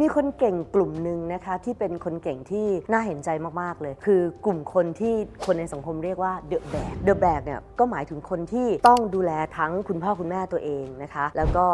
มีคนเก่งกลุ่มหนึ่งนะคะที่เป็นคนเก่งที่น่าเห็นใจมาก ๆ เลย คือกลุ่มคนที่คนในสังคมเรียกว่าเดอะแบกเดอะแบกเนี่ยก็หมายถึงคนที่ต้องดูแลทั้งคุณพ่อคุณแม่ตัวเองนะคะ แล้วก็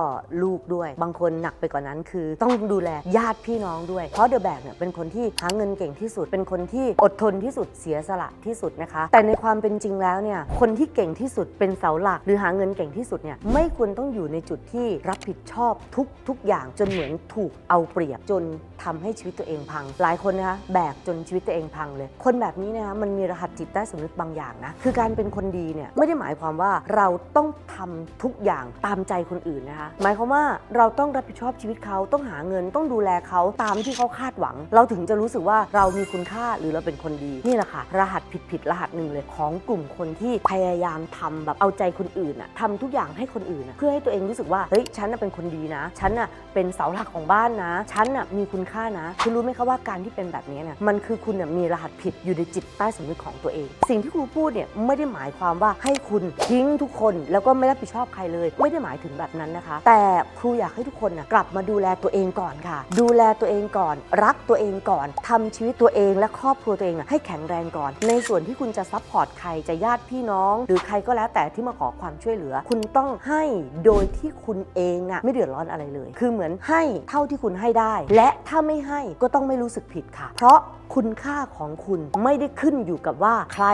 ลูกด้วยบางคนหนักไปกว่านั้นคือ ต้องดูแลญาติพี่น้องด้วย เพราะเดอะแบกเนี่ยเป็นคนที่หาเงินเก่งที่สุด เป็นคนที่อดทนที่สุดเสียสละที่สุดนะคะ แต่ในความเป็นจริงแล้วเนี่ยคนที่เก่งที่สุดเป็นเสาหลัก หรือหาเงินเก่งที่สุดเนี่ยไม่ควรต้องอยู่ในจุดที่รับผิดชอบทุกทุกอย่างจนเหมือนถูกเอาเปรียบจนทำให้ชีวิตตัวเองพัง หลายคนนะคะแบกจนชีวิตตัวเองพังเลย คนแบบนี้นะคะมันมีรหัสจิตใต้สำนึกบางอย่างนะคือการเป็นคนดีเนี่ยไม่ได้หมายความว่าเราต้องทำทุกอย่างตามใจคนอื่นนะคะหมายความว่าเราต้องรับผิดชอบชีวิตเขาต้องหาเงินต้องดูแลเขาตามที่เขาคาดหวัง เราถึงจะรู้สึกว่าเรามีคุณค่าหรือเราเป็นคนดีนี่แหละค่ะรหัสผิดผิดๆรหัสหนึ่งเลยของกลุ่มคนที่พยายามทำแบบเอาใจคนอื่นอะทำทุกอย่างให้คนอื่นอะเพื่อให้ตัวเองรู้สึกว่าเฮ้ยฉันเป็นคนดีนะ ฉันน่ะเป็นเสาหลักของบ้านนะฉันน่ะมีคุณค่านะ คุณรู้ไหมคะว่าการที่เป็นแบบนี้เนี่ยมันคือคุณน่ะมีรหัสผิดอยู่ในจิตใต้สำนึกของตัวเอง สิ่งที่ครูพูดเนี่ยไม่ได้หมายความว่าให้คุณทิ้งทุกคนแล้วก็ไม่รับผิดชอบใครเลย ไม่ได้หมายถึงแบบนั้นนะคะ แต่ครูอยากให้ทุกคนนะกลับมาดูแลตัวเองก่อนค่ะ ดูแลตัวเองก่อน รักตัวเองก่อนทำชีวิตตัวเองและครอบครัวตัวเองให้แข็งแรงก่อน ในส่วนที่คุณจะซัพพอร์ตใครจะญาติพี่น้อง หรือใครก็แล้วแต่ที่มาขอความช่วยเหลือ คุณต้องให้โดยที่คุณเองน่ะไม่เดือดร้อนอะไรเลย คือเหมือนให้เท่าที่คุณให้ได้และถ้าไม่ให้ก็ต้องไม่รู้สึกผิดค่ะ เพราะคุณค่าของคุณไม่ได้ขึ้นอยู่กับว่าใคร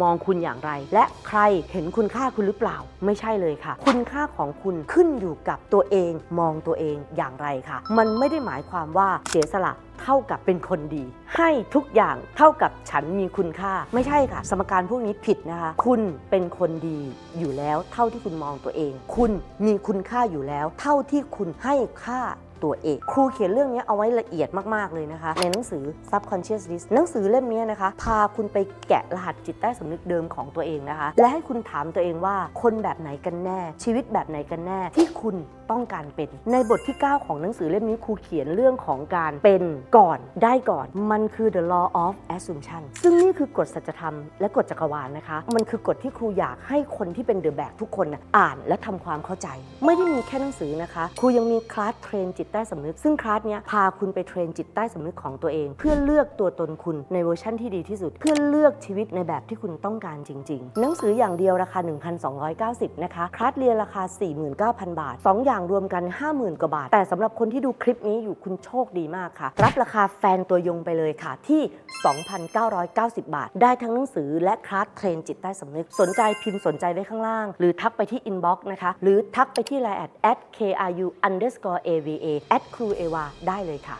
มองคุณอย่างไร และใครเห็นคุณค่าคุณหรือเปล่า ไม่ใช่เลยค่ะ คุณค่าของคุณขึ้นอยู่กับตัวเองมองตัวเองอย่างไรค่ะ มันไม่ได้หมายความว่าเสียสละเท่ากับเป็นคนดี ให้ทุกอย่างเท่ากับฉันมีคุณค่า ไม่ใช่ค่ะ สมการพวกนี้ผิดนะคะ คุณเป็นคนดีอยู่แล้วเท่าที่คุณมองตัวเอง คุณมีคุณค่าอยู่แล้ว เท่าที่คุณให้ค่า ตัวเองครูเขียนเรื่องนี้เอาไว้ละเอียดมาก ๆ เลยนะคะ ในหนังสือ subconscious list หนังสือเล่มนี้นะคะ พาคุณไปแกะรหัสจิตใต้สำนึกเดิมของตัวเองนะคะ และให้คุณถามตัวเองว่าคนแบบไหนกันแน่ ชีวิตแบบไหนกันแน่ ที่คุณต้องการเป็น ในบทที่ 9 ของหนังสือเล่มนี้ครูเขียนเรื่องของการเป็นก่อนได้ก่อนมันคือ the law of assumption ซึ่งนี่คือกฎสัจธรรมและกฎจักรวาลนะคะ มันคือกฎที่ครูอยากให้คนที่เป็นเดอะแบกทุกคนนะอ่านและทำความเข้าใจ ไม่ได้มีแค่หนังสือนะคะ ครูยังมีคลาสเทรนจิตใต้สำนึก ซึ่งคลาสเนี้ยพาคุณไปเทรนจิตใต้สำนึกของตัวเอง เพื่อเลือกตัวตนคุณในเวอร์ชั่นที่ดีที่สุด เพื่อเลือกชีวิตในแบบที่คุณต้องการจริง ๆ หนังสืออย่างเดียวราคา 1,290 นะคะคลาสเรียนราคา 49,000 บาท 2 อย่างรวมกัน 50,000 กว่าบาท แต่สำหรับคนที่ดูคลิปนี้อยู่คุณโชคดีมากค่ะ รับราคาแฟนตัวยงไปเลยค่ะที่ 2,990 บาท ได้ทั้งหนังสือและคลาสเทรนจิตใต้สำนึก สนใจพิมพ์สนใจไว้ข้างล่าง หรือทักไปที่อินบ็อกซ์นะคะ หรือทักไปที่ไลน์แอดแอดครูเอวาได้เลยค่ะ